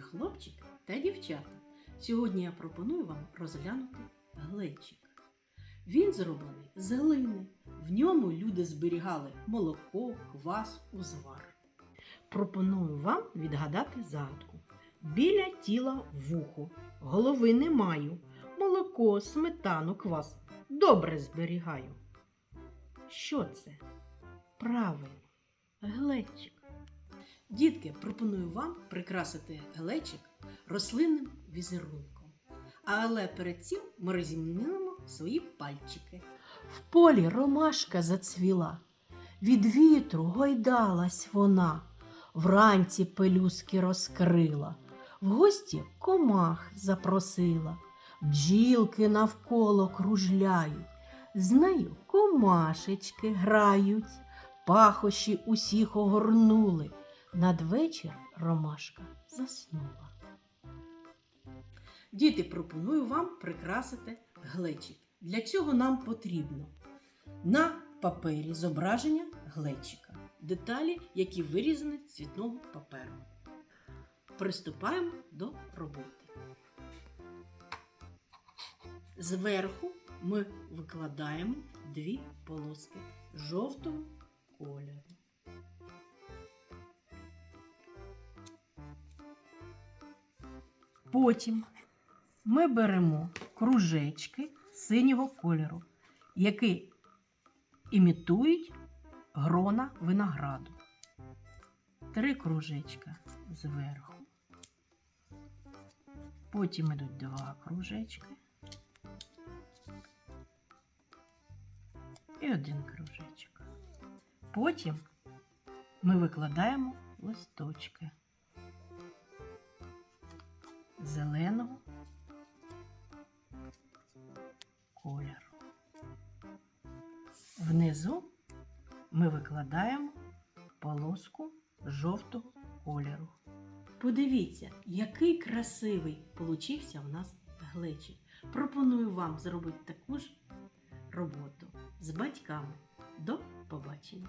хлопчики та дівчата. Сьогодні я пропоную вам розглянути глечик. Він зроблений з глини. В ньому люди зберігали молоко, квас, узвар. Пропоную вам відгадати загадку. Біля тіла вухо, голови не маю, молоко, сметану, квас добре зберігаю. Що це? Правильно, глечик. Дітки, пропоную вам прикрасити глечик рослинним візерунком. Але перед цим ми розімнемо свої пальчики. В полі ромашка зацвіла, від вітру гойдалась вона, вранці пелюски розкрила, в гості комах запросила, бджілки навколо кружляють, з нею комашечки грають, пахощі усіх огорнули. Надвечір ромашка заснула. Діти, пропоную вам прикрасити глечик. Для цього нам потрібно на папері зображення глечика, деталі, які вирізані з цвітного паперу. Приступаємо до роботи. Зверху ми викладаємо дві полоски жовтого кольору. Потім ми беремо кружечки синього кольору, які імітують грона винограду. Три кружечка зверху. Потім йдуть два кружечки. І один кружечок. Потім ми викладаємо листочки зеленого кольору. Внизу ми викладаємо полоску жовтого кольору. Подивіться, який красивий получився у нас глечик. Пропоную вам зробити таку ж роботу з батьками. До побачення!